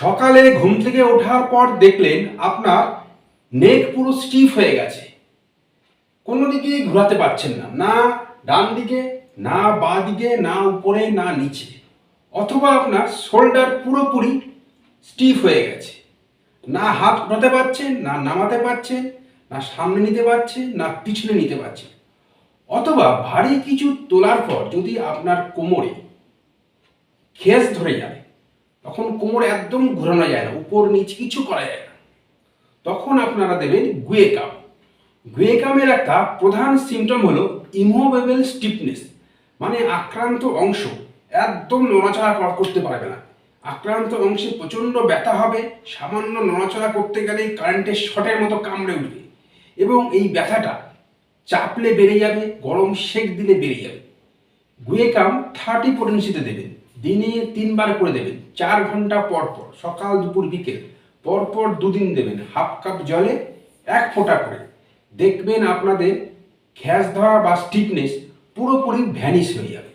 সকালে ঘুম থেকে ওঠার পর দেখলেন আপনার নেক পুরো স্টিফ হয়ে গেছে। কোনো দিকে ঘোরাতে পারছেন না। না ডান দিকে, না বাঁ দিকে, না উপরে, না নিচে। অথবা আপনার শোল্ডার পুরোপুরি স্টিফ হয়ে গেছে। না হাত উঠাতে পারছেন, না নামাতে পারছেন, না সামনে নিতে পারছেন, না পিছনে নিতে পারছেন। অথবা ভারী কিছু তোলার পর যদি আপনার কোমরে খেস ধরে যায় তখন কোমর একদম ঘোরানো যায় না, উপর নিচ কিছু করা যায় না। তখন আপনারা দেবেন গুয়েকাম গুয়েকামের একটা প্রধান সিমটম হলো ইমোভেবল স্টিফনেস মানে আক্রান্ত অংশ, একদম নড়াচড়া করা- করতে পারবে না। আক্রান্ত অংশে প্রচণ্ড ব্যথা হবে, সামান্য নড়াচড়া করতে গেলেই কারেন্টের শটের মতো কামড়ে উঠবে। এবং এই ব্যথাটা চাপলে বেড়ে যাবে, গরম সেক দিলে বেড়ে যাবে। গুয়েকাম থার্টি পোটেন্সিতে দেবেন। দিনে তিনবার করে দেবেন, চার ঘণ্টা পরপর পর, সকাল, দুপুর, বিকেল, পর পর দুদিন দেবেন, হাফ কাপ জলে এক ফোঁটা করে। দেখবেন আপনাদের ঘ্যাস ধরা বা স্টিফনেস পুরোপুরি ভ্যানিশ হয়ে যাবে।